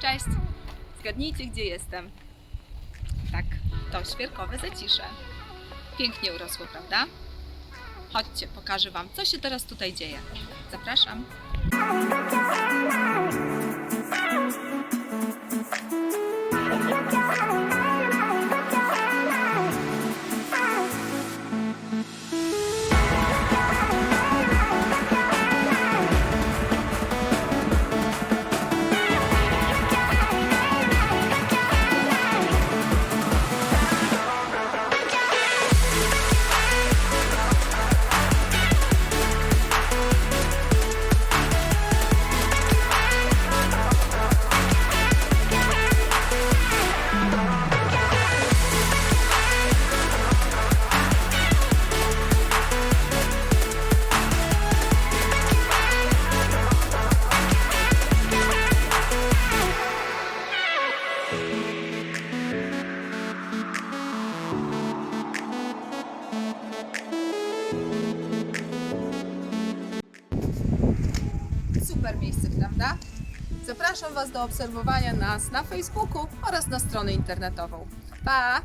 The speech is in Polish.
Cześć! Zgadnijcie, gdzie jestem. Tak, to świerkowe zacisze. Pięknie urosło, prawda? Chodźcie, pokażę Wam, co się teraz tutaj dzieje. Zapraszam. Super miejsce, prawda? Zapraszam Was do obserwowania nas na Facebooku oraz na stronę internetową. Pa!